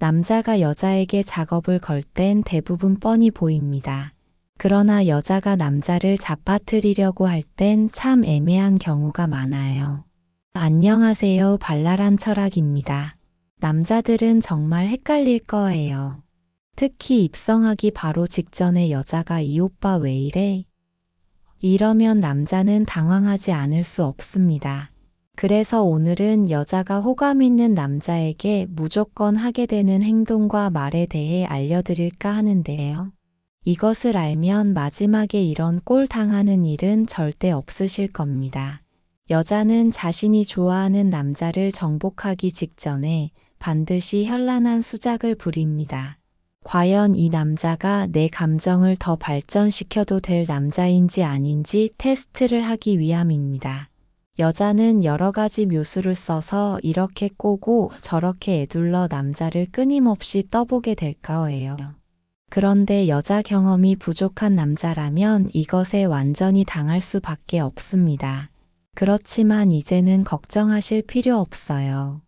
남자가 여자에게 작업을 걸 땐 대부분 뻔히 보입니다. 그러나 여자가 남자를 잡아뜨리려고 할 땐 참 애매한 경우가 많아요. 안녕하세요. 발랄한 철학입니다. 남자들은 정말 헷갈릴 거예요. 특히 입성하기 바로 직전에 여자가 이 오빠 왜 이래? 이러면 남자는 당황하지 않을 수 없습니다. 그래서 오늘은 여자가 호감 있는 남자에게 무조건 하게 되는 행동과 말에 대해 알려드릴까 하는데요. 이것을 알면 마지막에 이런 꼴 당하는 일은 절대 없으실 겁니다. 여자는 자신이 좋아하는 남자를 정복하기 직전에 반드시 현란한 수작을 부립니다. 과연 이 남자가 내 감정을 더 발전시켜도 될 남자인지 아닌지 테스트를 하기 위함입니다. 여자는 여러 가지 묘수를 써서 이렇게 꼬고 저렇게 애둘러 남자를 끊임없이 떠보게 될 거예요. 그런데 여자 경험이 부족한 남자라면 이것에 완전히 당할 수밖에 없습니다. 그렇지만 이제는 걱정하실 필요 없어요.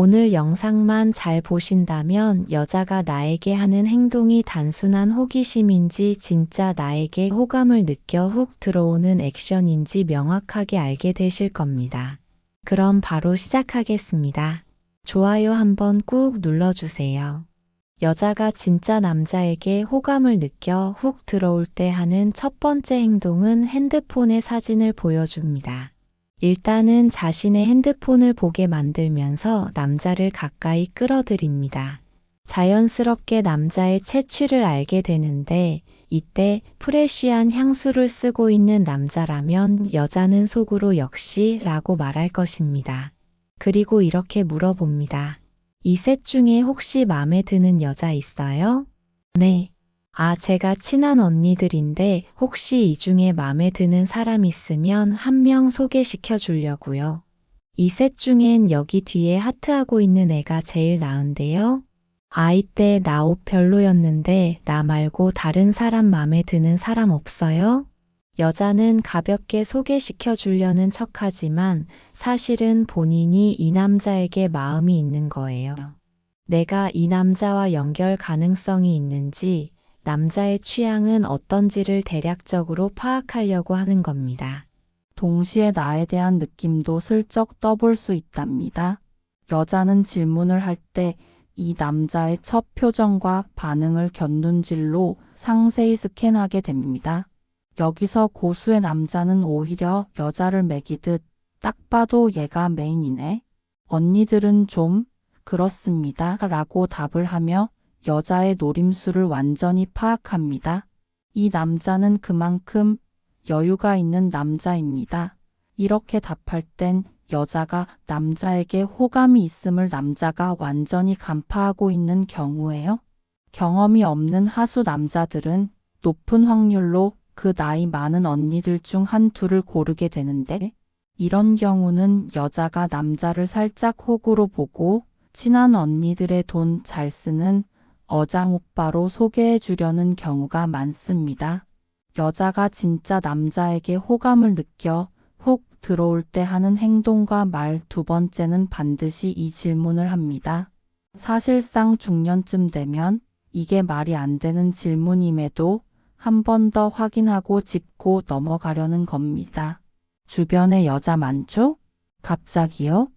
오늘 영상만 잘 보신다면 여자가 나에게 하는 행동이 단순한 호기심인지 진짜 나에게 호감을 느껴 훅 들어오는 액션인지 명확하게 알게 되실 겁니다. 그럼 바로 시작하겠습니다. 좋아요 한번 꾹 눌러주세요. 여자가 진짜 남자에게 호감을 느껴 훅 들어올 때 하는 첫 번째 행동은 핸드폰의 사진을 보여줍니다. 일단은 자신의 핸드폰을 보게 만들면서 남자를 가까이 끌어들입니다. 자연스럽게 남자의 채취를 알게 되는데 이때 프레쉬한 향수를 쓰고 있는 남자라면 여자는 속으로 역시 라고 말할 것입니다. 그리고 이렇게 물어봅니다. 이 셋 중에 혹시 마음에 드는 여자 있어요? 네. 아, 제가 친한 언니들인데 혹시 이 중에 마음에 드는 사람 있으면 한 명 소개시켜 주려고요. 이 셋 중엔 여기 뒤에 하트하고 있는 애가 제일 나은데요. 아이 때 나 옷 별로였는데 나 말고 다른 사람 마음에 드는 사람 없어요? 여자는 가볍게 소개시켜 주려는 척하지만 사실은 본인이 이 남자에게 마음이 있는 거예요. 내가 이 남자와 연결 가능성이 있는지 남자의 취향은 어떤지를 대략적으로 파악하려고 하는 겁니다. 동시에 나에 대한 느낌도 슬쩍 떠볼 수 있답니다. 여자는 질문을 할 때 이 남자의 첫 표정과 반응을 곁눈질로 상세히 스캔하게 됩니다. 여기서 고수의 남자는 오히려 여자를 매기듯 딱 봐도 얘가 메인이네. 언니들은 좀 그렇습니다. 라고 답을 하며 여자의 노림수를 완전히 파악합니다. 이 남자는 그만큼 여유가 있는 남자입니다. 이렇게 답할 땐 여자가 남자에게 호감이 있음을 남자가 완전히 간파하고 있는 경우에요. 경험이 없는 하수 남자들은 높은 확률로 그 나이 많은 언니들 중 한 둘을 고르게 되는데 이런 경우는 여자가 남자를 살짝 호구로 보고 친한 언니들의 돈 잘 쓰는 어장 오빠로 소개해 주려는 경우가 많습니다. 여자가 진짜 남자에게 호감을 느껴 훅 들어올 때 하는 행동과 말 두 번째는 반드시 이 질문을 합니다. 사실상 중년쯤 되면 이게 말이 안 되는 질문임에도 한 번 더 확인하고 짚고 넘어가려는 겁니다. 주변에 여자 많죠? 갑자기요?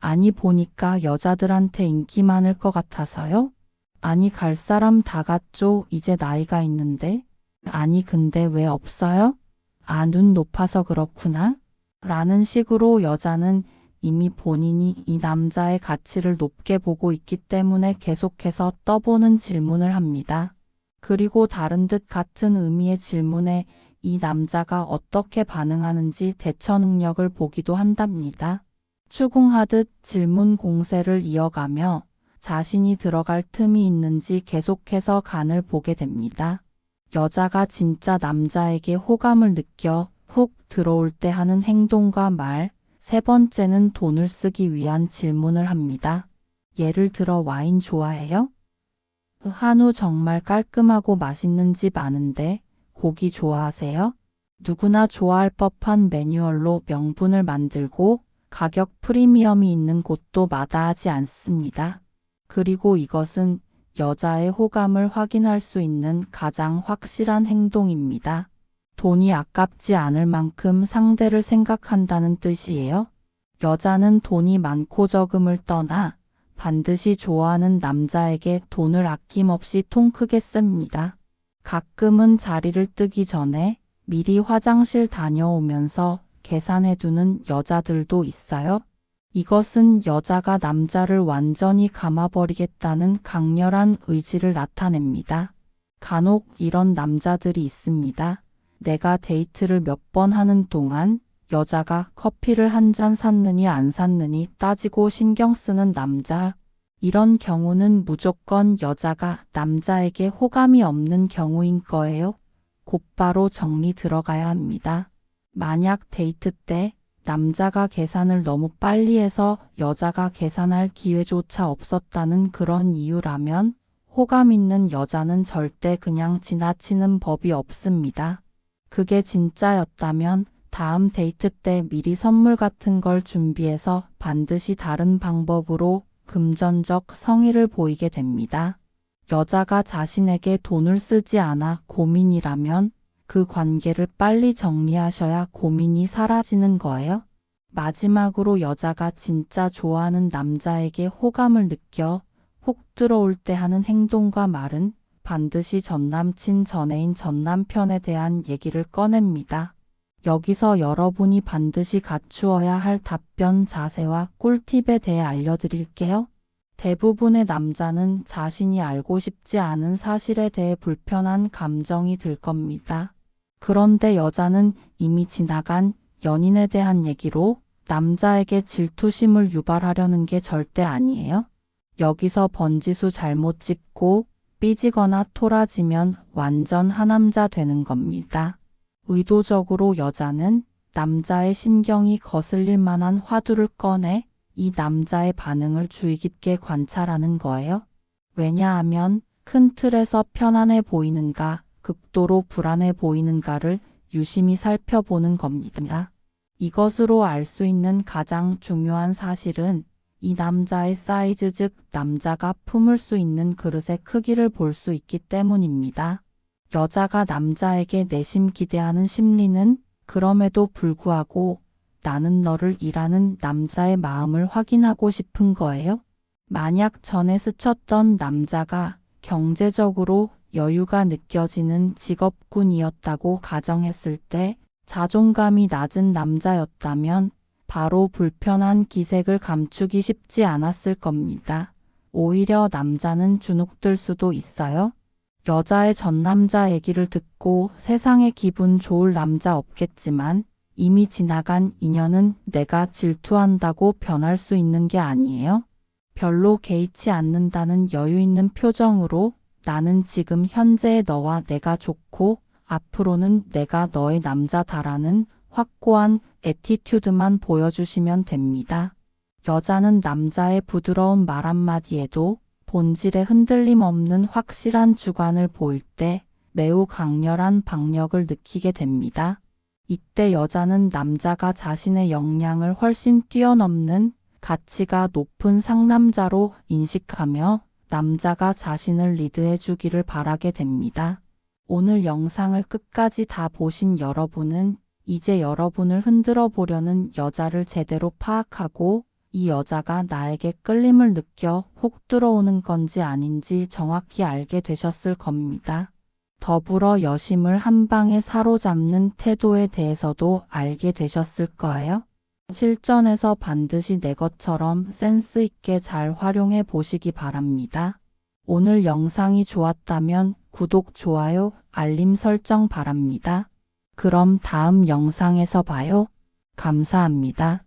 아니 보니까 여자들한테 인기 많을 것 같아서요? 아니 갈 사람 다 갔죠. 이제 나이가 있는데. 아니 근데 왜 없어요? 아 눈 높아서 그렇구나. 라는 식으로 여자는 이미 본인이 이 남자의 가치를 높게 보고 있기 때문에 계속해서 떠보는 질문을 합니다. 그리고 다른 듯 같은 의미의 질문에 이 남자가 어떻게 반응하는지 대처 능력을 보기도 한답니다. 추궁하듯 질문 공세를 이어가며 자신이 들어갈 틈이 있는지 계속해서 간을 보게 됩니다. 여자가 진짜 남자에게 호감을 느껴 훅 들어올 때 하는 행동과 말, 세 번째는 돈을 쓰기 위한 질문을 합니다. 예를 들어 와인 좋아해요? 한우 정말 깔끔하고 맛있는 집 아는데 고기 좋아하세요? 누구나 좋아할 법한 매뉴얼로 명분을 만들고 가격 프리미엄이 있는 곳도 마다하지 않습니다. 그리고 이것은 여자의 호감을 확인할 수 있는 가장 확실한 행동입니다. 돈이 아깝지 않을 만큼 상대를 생각한다는 뜻이에요. 여자는 돈이 많고 적음을 떠나 반드시 좋아하는 남자에게 돈을 아낌없이 통 크게 씁니다. 가끔은 자리를 뜨기 전에 미리 화장실 다녀오면서 계산해두는 여자들도 있어요. 이것은 여자가 남자를 완전히 감아버리겠다는 강렬한 의지를 나타냅니다. 간혹 이런 남자들이 있습니다. 내가 데이트를 몇 번 하는 동안 여자가 커피를 한 잔 샀느니 안 샀느니 따지고 신경 쓰는 남자. 이런 경우는 무조건 여자가 남자에게 호감이 없는 경우인 거예요. 곧바로 정리 들어가야 합니다. 만약 데이트 때 남자가 계산을 너무 빨리 해서 여자가 계산할 기회조차 없었다는 그런 이유라면 호감 있는 여자는 절대 그냥 지나치는 법이 없습니다. 그게 진짜였다면 다음 데이트 때 미리 선물 같은 걸 준비해서 반드시 다른 방법으로 금전적 성의를 보이게 됩니다. 여자가 자신에게 돈을 쓰지 않아 고민이라면 그 관계를 빨리 정리하셔야 고민이 사라지는 거예요. 마지막으로 여자가 진짜 좋아하는 남자에게 호감을 느껴 혹 들어올 때 하는 행동과 말은 반드시 전남친, 전애인, 전남편에 대한 얘기를 꺼냅니다. 여기서 여러분이 반드시 갖추어야 할 답변 자세와 꿀팁에 대해 알려드릴게요. 대부분의 남자는 자신이 알고 싶지 않은 사실에 대해 불편한 감정이 들 겁니다. 그런데 여자는 이미 지나간 연인에 대한 얘기로 남자에게 질투심을 유발하려는 게 절대 아니에요. 여기서 번지수 잘못 짚고 삐지거나 토라지면 완전 하남자 되는 겁니다. 의도적으로 여자는 남자의 심경이 거슬릴 만한 화두를 꺼내 이 남자의 반응을 주의 깊게 관찰하는 거예요. 왜냐하면 큰 틀에서 편안해 보이는가, 극도로 불안해 보이는가를 유심히 살펴보는 겁니다. 이것으로 알 수 있는 가장 중요한 사실은 이 남자의 사이즈 즉 남자가 품을 수 있는 그릇의 크기를 볼 수 있기 때문입니다. 여자가 남자에게 내심 기대하는 심리는 그럼에도 불구하고 나는 너를 일하는 남자의 마음을 확인하고 싶은 거예요. 만약 전에 스쳤던 남자가 경제적으로 여유가 느껴지는 직업군이었다고 가정했을 때 자존감이 낮은 남자였다면 바로 불편한 기색을 감추기 쉽지 않았을 겁니다. 오히려 남자는 주눅들 수도 있어요. 여자의 전 남자 얘기를 듣고 세상에 기분 좋을 남자 없겠지만 이미 지나간 인연은 내가 질투한다고 변할 수 있는 게 아니에요. 별로 개의치 않는다는 여유 있는 표정으로 나는 지금 현재의 너와 내가 좋고 앞으로는 내가 너의 남자다라는 확고한 에티튜드만 보여주시면 됩니다. 여자는 남자의 부드러운 말 한마디에도 본질에 흔들림 없는 확실한 주관을 보일 때 매우 강렬한 박력을 느끼게 됩니다. 이때 여자는 남자가 자신의 역량을 훨씬 뛰어넘는 가치가 높은 상남자로 인식하며 남자가 자신을 리드해 주기를 바라게 됩니다. 오늘 영상을 끝까지 다 보신 여러분은 이제 여러분을 흔들어 보려는 여자를 제대로 파악하고 이 여자가 나에게 끌림을 느껴 혹 들어오는 건지 아닌지 정확히 알게 되셨을 겁니다. 더불어 여심을 한 방에 사로잡는 태도에 대해서도 알게 되셨을 거예요. 실전에서 반드시 내 것처럼 센스 있게 잘 활용해 보시기 바랍니다. 오늘 영상이 좋았다면 구독, 좋아요, 알림 설정 바랍니다. 그럼 다음 영상에서 봐요. 감사합니다.